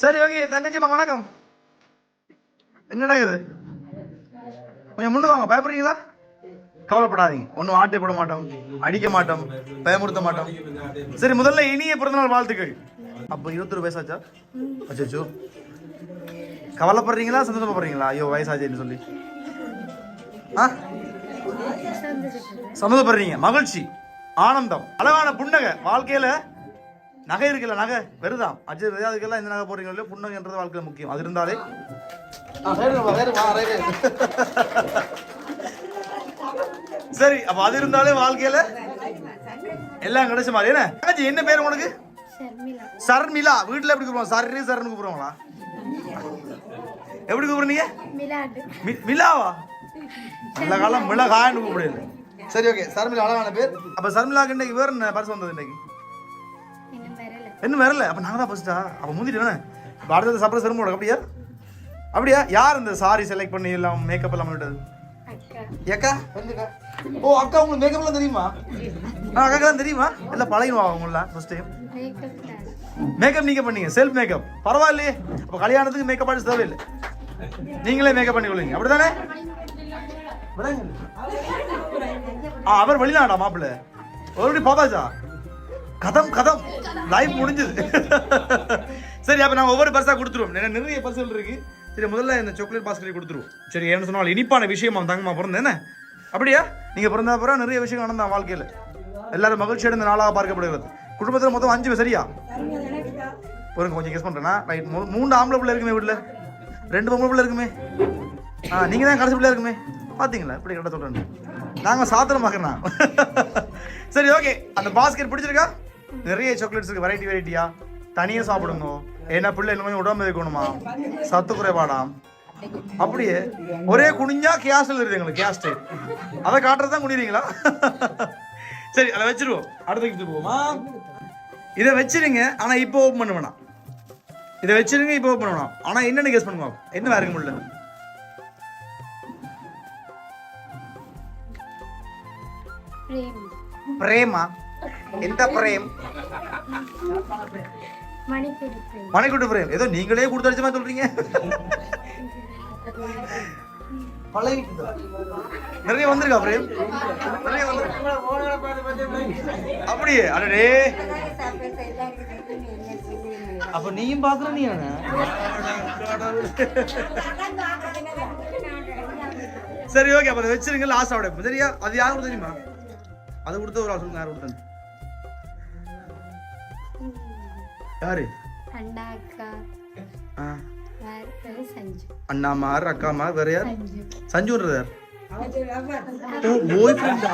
சரி ஓகே தங்கச்சிம்மா வணக்கம். என்னடா இது கொஞ்சம் முன்னு வாங்க பயப்படுறீங்களா? கவலைப்படாதீங்க. ஒன்றும் ஆட்டை போட மாட்டோம் அடிக்க மாட்டோம் பயமுறுத்த மாட்டோம். சரி முதல்ல இனிய பிறந்தநாள் வாழ்த்துக்கள். அப்போ இருபத்தொரு வயசாச்சா? அச்சோ கவலைப்படுறீங்களா? சந்தோஷப்படுறீங்களா? ஐயோ வயசாச்சேன்னு சொல்லி. ஆ? சந்தோஷப்படுறீங்க. மகிழ்ச்சி ஆனந்தம் அழகான புன்னகை வாழ்க்கையில நகை இருக்குல்ல நகை? வெறுதான். அஜய் அதுக்கெல்லாம் எந்த நகை போடுறீங்களோ இல்லையோ, புன்னகைன்றது வாழ்க்கையில முக்கியம். அது இருந்தாலே. சரி அப்ப அது இருந்தாலே வாழ்க்கையில எல்லாம் கிடைச்ச மாதிரி. என்ன? தங்கச்சி, என்ன பேர் உனக்கு? சர்மிளா. வீட்டுல எப்படி கூப்பிடுவாங்க? சர்ரி சர்னு கூப்பிடுவாங்களா? எப்படி கூப்பிடுறீங்க மிலாவா? நல்ல காலம் மிளகான்னு கூப்பிடுது சரி ஓகே. சர்மிளா அழகான பேர். அப்ப சர்மிளாக்கு இன்னைக்கு வேற என்ன பரிசு வந்தது இன்னைக்கு? இன்னும் வரல. அப்ப நாங்க தான் ஃபர்ஸ்டா அப்ப முந்திட்டு இப்ப அடுத்தது சர்ப்ரைஸ் வரும்போது அப்படியா? அப்படியா? யார் இந்த சாரி செலக்ட் பண்ணி எல்லாம் மேக்கப் எல்லாம் பண்ணிட்டது ஏக்கா? ஓ அக்கா உங்களுக்கு மேக்கப் எல்லாம் தெரியுமா? ஆ அக்கா தான் தெரியுமா? எல்லாம் பழகிடுவா அவங்களாம் ஃபர்ஸ்ட் டைம் மேக்கப் நீங்க பண்ணீங்க செல்ஃப் மேக்கப் பரவாயில்லையே. அப்ப கல்யாணத்துக்கு மேக்கப் ஆர்டிஸ்ட் தேவையில்லை. நீங்களே மேக்கப் பண்ணி கொள்வீங்க அப்படிதானே ஆ அவர் வெளிநாடா மாப்பிள்ள? ஒரு பார்த்தாச்சா கதம் கதம். லைஃப் முடிஞ்சது. சரி அப்போ நான் ஒவ்வொரு பரிசா கொடுத்துருவோம். ஏன்னா நிறைய பர்சல் இருக்கு. சரி முதல்ல இந்த சாக்லேட் பாஸ்கெட் கொடுத்துருவோம். சரி என்ன சொன்னால் இனிப்பான விஷயம் அவன் தங்கம்மா பிறந்தேன் என்ன? அப்படியா? நீங்கள் பிறந்த அப்புறம் நிறைய விஷயம் நடந்தான் வாழ்க்கையில். எல்லாரும் மகிழ்ச்சி அடைந்த நாளாக பார்க்கப்படுகிறது. குடும்பத்தில் மொத்தம் அஞ்சு பேர் சரியா? ஒரு கொஞ்சம் கெஸ் பண்ணுறேன்னா ரைட் மூணு ஆம்பளை பிள்ளை இருக்குமே வீட்டில்? ரெண்டு பொம்பளை பிள்ளை இருக்குமே? ஆ நீங்கள் தான் கடைசி பிள்ளை இருக்குமே? பார்த்தீங்களா இப்படி கரெக்டாக நாங்கள் நாங்க சாத்திரமாக்குறா சரி ஓகே அந்த பாஸ்கெட் பிடிச்சிருக்கா? நிறைய சாக்லேட்ஸ் இருக்கு. வெரைட்டி வெரைட்டியா தனியா சாப்பிடுங்க. ஏன்னா பிள்ளை இன்னும் உடம்பு இருக்கணுமா சத்து குறைபாடாம் அப்படியே ஒரே குனிஞ்சா கேஸ்டில் இருக்குது எங்களுக்கு கேஸ்ட் அதை காட்டுறது தான் குனிறீங்களா சரி அதை வச்சிருவோம். அடுத்த கிஃப்ட் போவோமா? இதை வச்சிருங்க ஆனா இப்போ ஓப்பன் பண்ண வேணாம். இதை வச்சிருங்க இப்போ ஓப்பன் பண்ண வேணாம். ஆனா என்னன்னு கெஸ் பண்ணுங்க என்ன வேற பிரேம். பிரேமா? எந்த பிரேம்? மணிக்கூட்டு பிரேம் ஏதோ நீங்களே கொடுத்து அடிச்ச மாதிரி சொல்றீங்க? நிறைய வந்திருக்கா பிரேம்? நிறைய அப்படியே அடடே. அப்ப நீயும் பாக்குற நீ சரி ஓகே அப்ப அதை வச்சிருங்க லாஸ்ட் ஆவிட சரியா? அது யாரும் கொடுத்தா தெரியுமா? அது கொடுத்த ஒரு ஆள் சொல்லுங்க யார் கொடுத்தது? யாரு? அக்கா. அண்ணாமார் அக்காமார் வேற யார்? சஞ்சு. சஞ்சுன்றது யார் பாய் ஃப்ரெண்டா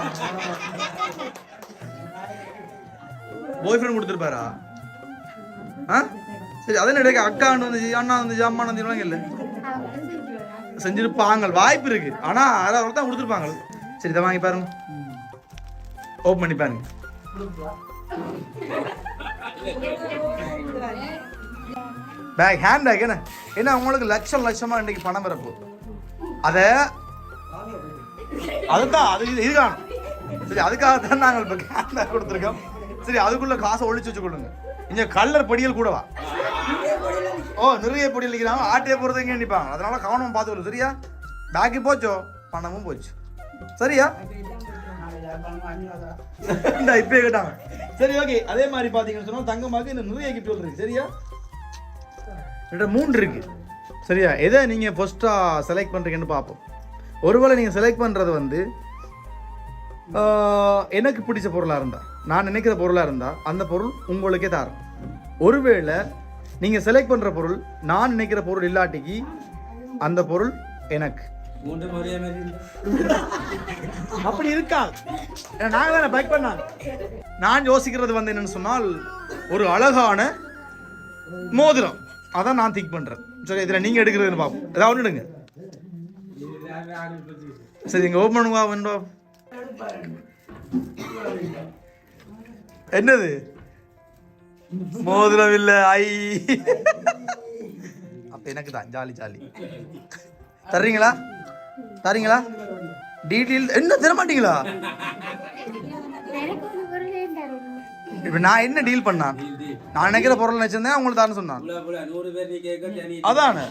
பாய் ஃப்ரெண்ட் கொடுத்துருப்பாரா? ஆ? சரி அதே இடையே அக்கான்னு வந்துச்சு அண்ணா வந்துச்சு அம்மா வந்துச்சு இல்லை செஞ்சிருப்பாங்க வாய்ப்பு இருக்கு. ஆனா அதாவது தான் கொடுத்துருப்பாங்க. சரி இதை வாங்கி பாருங்க. ஓப்பன் பண்ணி பாருங்க. பேக் ஹேண்ட் பேக் என்ன? ஏன்னா உங்களுக்கு லட்சம் லட்சமா இன்னைக்கு பணம் வரப்போ? அத அதுதான் அது இது இதுதான் சரி அதுக்காக தான் நாங்கள் இப்போ ஹேண்ட் பேக் கொடுத்துருக்கோம். சரி அதுக்குள்ள காசை ஒழிச்சு வச்சு கொடுங்க இங்கே கல்லர் படியல் கூடவா ஓ நிறைய பொடியில் நிற்கிறாங்க ஆட்டே போகிறதுங்க நினைப்பாங்க நிற்பாங்க அதனால கவனமும் பார்த்துக்கணும். சரியா? பேக்கு போச்சோ? பணமும் போச்சு. சரியா? இந்த இப்பயே கேட்டாங்க. சரி ஓகே அதே மாதிரி பார்த்தீங்கன்னு சொன்னால் தங்கமாக இந்த நிறைய கிஃப்ட் இருக்கு சரியா? மூன்று இருக்கு. சரியா? எதை நீங்கள் ஃபஸ்ட்டாக செலக்ட் பண்ணுறீங்கன்னு பார்ப்போம். ஒருவேளை நீங்கள் செலக்ட் பண்ணுறது வந்து எனக்கு பிடிச்ச பொருளாக இருந்தா நான் நினைக்கிற பொருளாக இருந்தால் அந்த பொருள் உங்களுக்கே தரும். ஒருவேளை நீங்கள் செலக்ட் பண்ணுற பொருள் நான் நினைக்கிற பொருள் இல்லாட்டிக்கு அந்த பொருள் எனக்கு. அப்படி இருக்கா? நாங்க தானே பேக் நான் யோசிக்கிறது வந்து என்னன்னு சொன்னால் ஒரு அழகான மோதிரம். அதான் நான் திங்க் பண்றேன். சரி இதுல நீங்க எடுக்கிறதுன்னு பார்ப்போம். ஏதாவது ஒன்று எடுங்க. சரி இங்க ஓப்பன் பண்ணுவா வேண்டோ என்னது? மோதிரம் இல்ல ஐ. அப்ப எனக்கு தான் ஜாலி ஜாலி. தர்றீங்களா? தரீங்களா? டீட்டெயில் என்ன தர மாட்டீங்களா? இப்போ நான் என்ன டீல் பண்ணான்? நான் நினைக்கிற பொருள் நினைச்சிருந்தேன் உங்களுக்கு தான் சொன்னான். நூறு அதானே?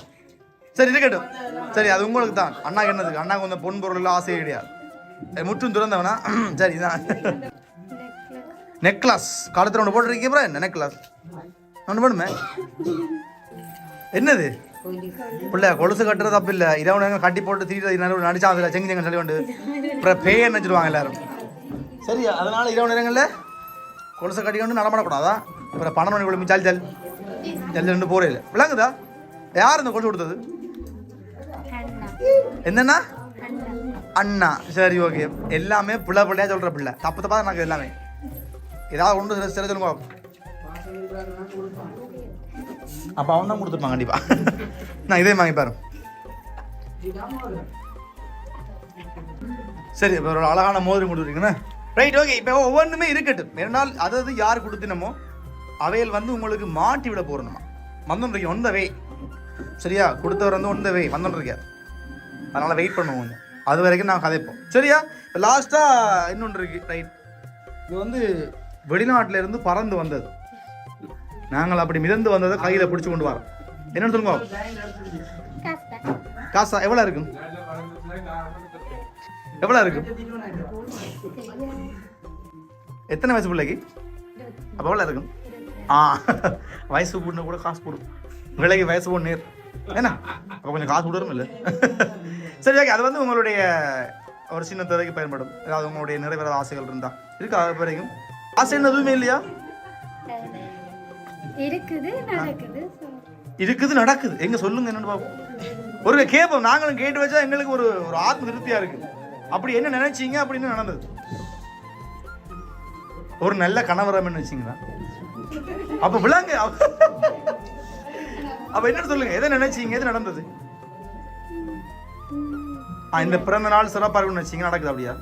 சரி இருக்கட்டும் சரி அது உங்களுக்கு தான். அண்ணாக்கு என்னதுக்கு? அண்ணாக்கு கொஞ்சம் பொன் பொருள் ஆசை கிடையாது. முற்றும் துறந்தவனா? சரி இதான். நெக்லஸ் காலத்தில் ஒன்று போட்டுருக்கீங்க என்ன நெக்லஸ் ஒன்று போடுமே என்னது? பிள்ளை கொலுசு கட்டுறது தப்பு இல்லை இரவு கட்டி போட்டு திரிட்டு நேரம் நடிச்சா அதில் செஞ்சு சொல்லி கொண்டு அப்புறம் பேய நினச்சிடுவாங்க எல்லாரும்? சரியா அதனால இரவு நேரங்களில் கொலுசை கட்டி கொண்டு நடமாடக்கூடாதா அப்புறம் பணம் மணி குழம்பு ஜல் ஜல் ஜல் ரெண்டு போறே இல்லை விளங்குதா? யார் இந்த கொலுசு கொடுத்தது? என்னண்ணா என்னன்னா? அண்ணா. சரி ஓகே. எல்லாமே பிள்ளை பிள்ளையா சொல்ற பிள்ளை. தப்பு தப்பா எனக்கு எல்லாமே. ஏதாவது ஒன்று சில சில சொல்லுங்க. அப்ப அவன் தான் கொடுத்துருப்பான் கண்டிப்பா. நான் இதே வாங்கி பாரு. சரி இப்போ ஒரு அழகான மோதிரம் கொடுத்துருக்கீங்கண்ணே ரைட் ஓகே இப்போ ஒவ்வொன்றுமே இருக்கட்டும். அது அதாவது யார் கொடுத்தினமோ அவையில் வந்து உங்களுக்கு மாட்டி விட போறணுமா? வந்துருக்கீங்க ஒன் த வே சரியா? கொடுத்தவர் வந்து ஒன் த வே வந்துருக்கார் அதனால் வெயிட் பண்ணுவோம் கொஞ்சம். அது வரைக்கும் நான் கதைப்போம். சரியா? இப்போ லாஸ்ட்டாக இன்னொன்று இருக்கு ரைட் இது வந்து வெளிநாட்டிலேருந்து பறந்து வந்தது. நாங்கள் அப்படி மிதந்து வந்ததை கையில் பிடிச்சி கொண்டு வரோம் என்னன்னு சொல்லுங்க. காசா எவ்வளோ இருக்கும்? எவ்வளோ இருக்கும்? எத்தனை வயசு பிள்ளைக்கு? அப்போ எவ்வளோ இருக்கும்? ஆ வயசு பொண்ணு கூட காசு போடும். விலைக்கு வயசு பொண்ணு ஏன்னா என்ன அப்போ கொஞ்சம் காசு விடுறோம் இல்லை சரி ஓகே அது வந்து உங்களுடைய ஒரு சின்ன தேவைக்கு பயன்படும். ஏதாவது உங்களுடைய நிறைவேறாத ஆசைகள் இருந்தால் இருக்கா அது வரைக்கும்? ஆசை எதுவுமே இல்லையா? இருக்குது நடக்குது. இருக்குது நடக்குது. எங்க சொல்லுங்க என்னன்னு பாப்போம். ஒரு கேட்போம் நாங்களும் கேட்டு வச்சா எங்களுக்கு ஒரு ஒரு ஆத்ம திருப்தியா இருக்கு. அப்படி என்ன நினைச்சீங்க? அப்படின்னு நடந்தது? ஒரு நல்ல கணவரம்னு வச்சீங்களா அப்ப விளங்க. அப்ப என்ன சொல்லுங்க. எதை நினைச்சீங்க? எது நடந்தது? இந்த பிறந்த நாள் சிறப்பாக இருக்கும்னு வச்சீங்க நடக்குது அப்படியா?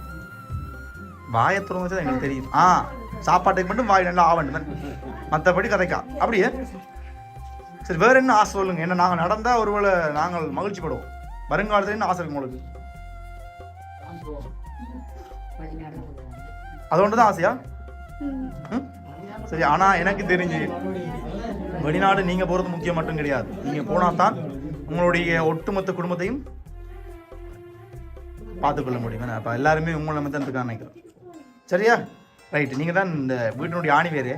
வாயை திறந்து வச்சா எங்களுக்கு தெரியும். ஆ சாப்பாட்டுக்கு மட்டும் வாய் நல்லா ஆவண்டு மற்றபடி கதைக்கா. அப்படியே. சரி வேற என்ன ஆசை சொல்லுங்க? என்ன நாங்கள் நடந்தா ஒருவேளை நாங்கள் மகிழ்ச்சி படுவோம் வருங்காலத்துல என்ன ஆசை இருக்கு உங்களுக்கு? அது ஒன்று தான் ஆசையா? ம்? சரி ஆனா எனக்கு தெரிஞ்சு வெளிநாடு நீங்க போறது முக்கியம் மட்டும் கிடையாது. நீங்க போனா தான் உங்களுடைய ஒட்டுமொத்த குடும்பத்தையும் பார்த்துக்கொள்ள முடியும். அப்போ அப்ப எல்லாருமே உங்களை மட்டும் இருக்கான்னு நினைக்கிறேன். சரியா? ரைட் நீங்க தான் இந்த வீட்டினுடைய ஆணி வேறு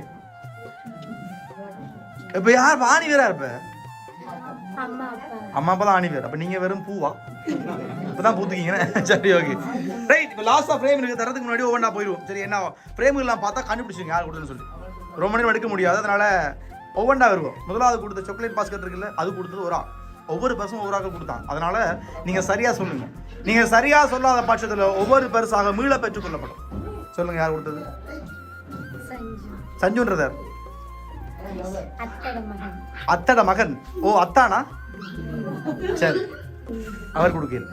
இப்ப யார் ஆணி வேறா இருப்ப? அம்மா அப்பா. தான் ஆணி வேறு. அப்ப நீங்க வெறும் பூவா? இப்பதான் பூத்துக்கீங்க சரி ஓகே ரைட் இப்போ லாஸ்டா ஃப்ரேம் இருக்கு. தரதுக்கு முன்னாடி ஒவ்வொன்றா போயிடுவோம் சரி என்ன ஃப்ரேம்கள்லாம் பார்த்தா கண்டுபிடிச்சிங்க யார் கொடுத்துன்னு சொல்லி ரொம்ப நேரம் எடுக்க முடியாது. அதனால ஒவ்வொன்றா வருவோம். முதலாவது கொடுத்த சாக்லேட் பாஸ்கெட் இருக்குல்ல அது கொடுத்தது ஒரு ஆள். ஒவ்வொரு பர்சும் ஒவ்வொரு ஆள் கொடுத்தாங்க அதனால நீங்க சரியா சொல்லுங்க. நீங்க சரியா சொல்லாத பட்சத்துல ஒவ்வொரு பரிசாக மீள பெற்றுக் கொள்ளப்படும். சொல்லுங்க யார் கொடுத்தது? சஞ்சு. சஞ்சுன்றதார் அத்தட மகன். ஓ அத்தானா? சரி. அவர் கொடுக்கல.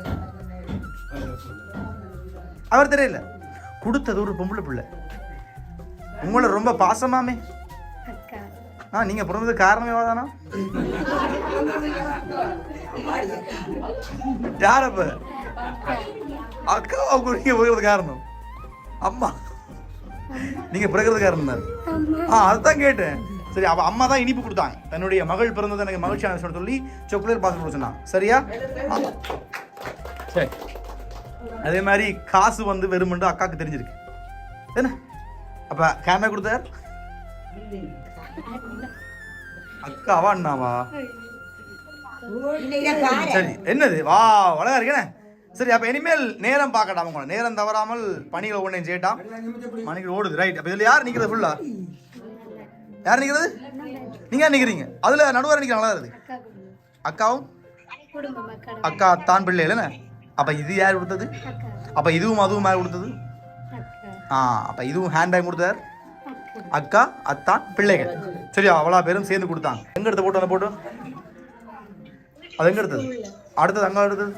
அவர் தெரியல. கொடுத்தது ஒரு பொம்பளை பிள்ளை. உங்களை ரொம்ப பாசமாமே. ஆ நீங்க பிறந்தது காரணமே தானா யார் அப்ப? அக்கா அவங்க நீங்க பிறகு காரணம். அம்மா. நீங்க பிறகு காரணம் தான்? ஆ அதுதான் கேட்டேன். சரி அவ அம்மா தான் இனிப்பு கொடுத்தாங்க. தன்னுடைய மகள் பிறந்தது எனக்கு மகிழ்ச்சியான விஷயம் சொல்லி சாக்லேட் பாஸ் கொடுக்க சொன்னாங்க. சரியா. சரி. அதே மாதிரி காசு வந்து வெறுமண்டு அக்காவுக்கு தெரிஞ்சிருக்கு. என்ன? அப்ப கேமரா கொடுத்தார்? அக்காவா அண்ணாவா? சரி என்னது? வா அழகா இருக்கேனே சரி அப்ப இனிமேல் நேரம் பார்க்கட்டாம் நேரம் தவறாமல் பணிகளை ஒன்றையும் செய்யட்டாம் மணிக்கு ஓடுது. ரைட் அப்ப இதுல யார் நிக்கிறது ஃபுல்லா யார் நிக்கிறது? நீங்க யார் நிக்கிறீங்க? அதுல நடுவர் நிக்கிறாங்களா நல்லா இருக்குது அக்காவும்? அக்கா தான் பிள்ளை இல்லைன்னு அப்ப இது யார் கொடுத்தது? அப்போ அப்ப இதுவும் அதுவும் யார் கொடுத்தது? ஆ அப்ப இதுவும் ஹேண்ட் பேக் கொடுத்தார் அக்கா அத்தான் பிள்ளைகள். சரியா அவ்வளோ பேரும் சேர்ந்து கொடுத்தாங்க. எங்க எடுத்து போட்டு அந்த போட்டு அது எங்க எடுத்தது? அடுத்தது அங்க எடுத்தது?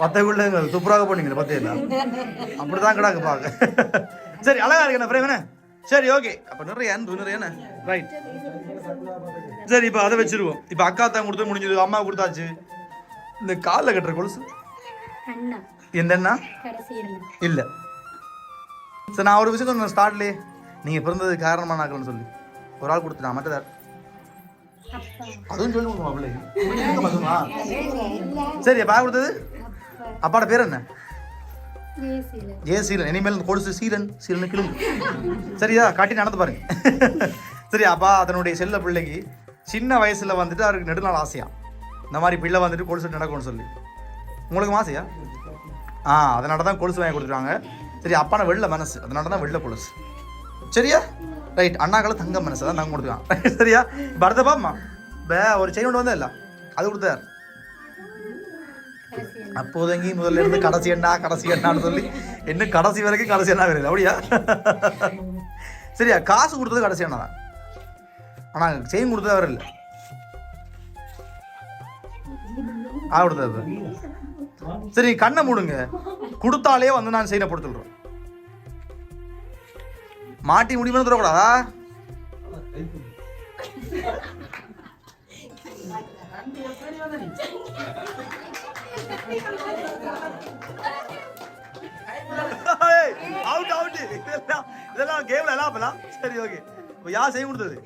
பத்தைக்குள்ள சூப்பராக போனீங்க பத்தையில அப்படிதான் கிடாக்கு பார்க்க சரி அழகா இருக்கு என்ன பிரேம் என்ன சரி ஓகே. அப்ப நிறைய நிறைய என்ன? ரைட் சரி இப்போ அதை வச்சிருவோம். இப்போ அக்கா தான் கொடுத்து முடிஞ்சது அம்மா கொடுத்தாச்சு. இந்த காலில் கட்டுற கொலுசு? இருந்தா இல்ல. சரி நான் ஒரு விஷயம் சொன்னேன் ஸ்டார்ட்லேயே. நீங்கள் பிறந்தது காரணமானாக்கள்னு சொல்லி. ஒரு ஆள் கொடுத்துட்டான் மற்றதார்? அப்பா. அதுவும் சொல்லி கொடுக்குமா பிள்ளை சரி யார் கொடுத்தது? அப்பாட பேர் என்ன? ஏ சீலன். இனிமேல் கொடுத்து சீலன் சீலன் கிளுங்க சரியா? காட்டி நடந்து பாருங்க. சரி அப்பா அதனுடைய செல்ல பிள்ளைக்கு சின்ன வயசுல வந்துட்டு அவருக்கு நெடுநாள் ஆசையா? இந்த மாதிரி பிள்ளை வந்துட்டு கொலுசு நடக்கும்னு சொல்லி. உங்களுக்கு ஆசையா ஆ அதனால தான் கொலுசு வாங்கி கொடுத்துருவாங்க சரி அப்பான வெள்ள மனசு. அதனால தான் வெள்ள கொலுசு. சரியா? ரைட் அண்ணாக்களை தங்க மனசு தான் நாங்கள் கொடுத்துருவாங்க சரியா? பாப்பா. பே ஒரு செயின் கொண்டு வந்தா இல்ல? அது கொடுத்தார். அப்போதங்கி முதல்ல இருந்து கடைசி எண்ணா கடைசி எண்ணான்னு சொல்லி இன்னும் கடைசி வரைக்கும் கடைசி எண்ணா வருது அப்படியா? சரியா காசு கொடுத்தது கடைசி எண்ணா தான். ஆனால் செயின் கொடுத்தது அவர் இல்லை. ஆ கொடுத்தது. சரி கண்ணை மூடுங்க. கொடுத்தாலே வந்து நான் செயினை போட்டு மாட்டி முடிவுன்னு தரக்கூடாதா அவுட் அவுட் இதெல்லாம் இதெல்லாம் கேம்ல எல்லாம் அப்பலாம் சரி ஓகே இப்போ யார் செய்ய கொடுத்தது?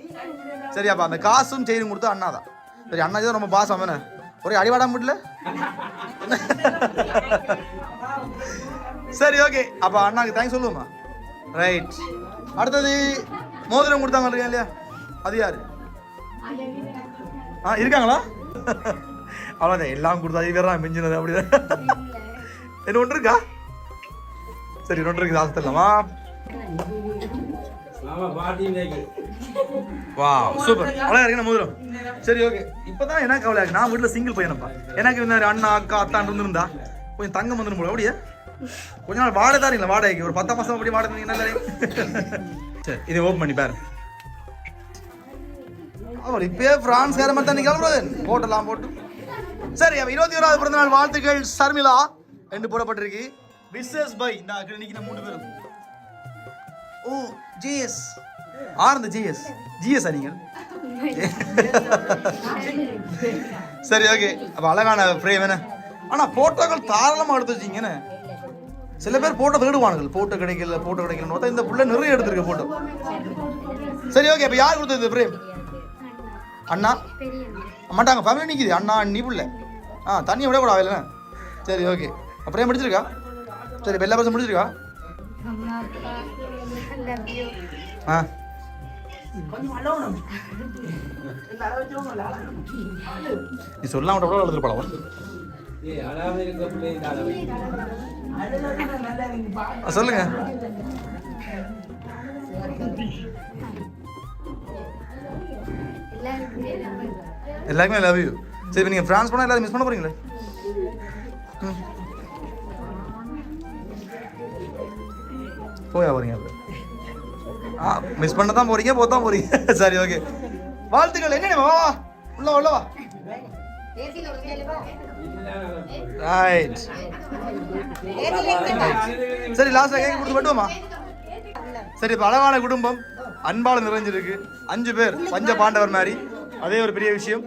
சரி அப்போ அந்த காசும் செய்து கொடுத்தது அண்ணா தான். சரி அண்ணா தான் ரொம்ப பாசம் என்ன ஒரே அடிவாடா முடியல சரி ஓகே அப்போ அண்ணாக்கு தேங்க்ஸ் சொல்லுவோமா? ரைட் அடுத்தது மோதிரம் கொடுத்தாங்க இல்லையா? அது யாரு? ஆ இருக்காங்களா? அவ்வளோதான் எல்லாம் கொடுத்தா இது வேற மிஞ்சினது அப்படிதான். என்ன ஒன்று இருக்கா? சரி ஒன்று இருக்குது பாட்டி இன்னைக்கு. வா சூப்பர். அழகா இருக்கு மோதிரம்? சரி ஓகே. இப்பதான் என்ன கவலை நான் வீட்டில் சிங்கிள் பையனப்பா. எனக்கு இந்த அண்ணா அக்கா அத்தான் இருந்திருந்தா கொஞ்சம் தங்கம் வந்துடும் போல அப்படியே. கொஞ்ச நாள் வாடகை தாரீங்களா வாடகைக்கு. ஒரு பத்தாம் மாசம் அப்படி வாடகை நல்லதே. சரி இதை ஓப்பன் பண்ணி பாரு. அவர் இப்பயே பிரான்ஸ்கார மாதிரி தான் கிளம்புறது போட்டலாம் போட்டு. சரி இருபத்தி ஓராவது பிறந்த நாள் வாழ்த்துக்கள் சர்மிளா என்று போடப்பட்டிருக்கு. பிஸ்னஸ் பை இந்த நிக்கிற மூணு பேரும். ஓ ஜிஎஸ் ஆர் இந்த ஜிஎஸ் ஜிஎஸ் நீங்கள்? சரி ஓகே அப்ப அழகான ஃப்ரேம் என்ன? ஆனா போட்டோக்கள் தாராளமா எடுத்து வச்சிங்கன்னு சில பேர் போட்டோ தேடுவானுங்கள் போட்டோ கிடைக்கல போட்டோ கிடைக்கலன்னு பார்த்தா இந்த புள்ள நிறைய எடுத்திருக்கு போட்டோ சரி ஓகே அப்ப யார் கொடுத்தது ஃப்ரேம் அண்ணா? மாட்டாங்க ஃபேமிலி நிற்கிது அண்ணா நீ புள்ள. ஆ தண்ணியை விட கூட ஆகல சரி ஓகே அப்புறம் முடிச்சிருக்கா? சரி இப்போ எல்லா பரிசும் முடிச்சிருக்கா? ஆ. நீ சொல்லாம கூட எழுதுட்டு படம் சொல்லுங்க. எல்லாருக்குமே லவ் யூ சரி இப்போ நீங்கள் ஃப்ரான்ஸ் போனால் எல்லாரும் மிஸ் பண்ண போறீங்களே? போயா போறீங்க ஆ மிஸ் பண்ண தான் போறீங்க போக தான் போறீங்க. சரி ஓகே வாழ்த்துக்கள். என்ன வா வா. உள்ள உள்ள வா. ரைட் சரி லாஸ்ட்ல கேக் கொடுத்து மட்டுமா சரி இப்போ அழகான குடும்பம் அன்பால நிறைஞ்சிருக்கு. அஞ்சு பேர் பஞ்ச பாண்டவர் மாதிரி. அதே ஒரு பெரிய விஷயம்.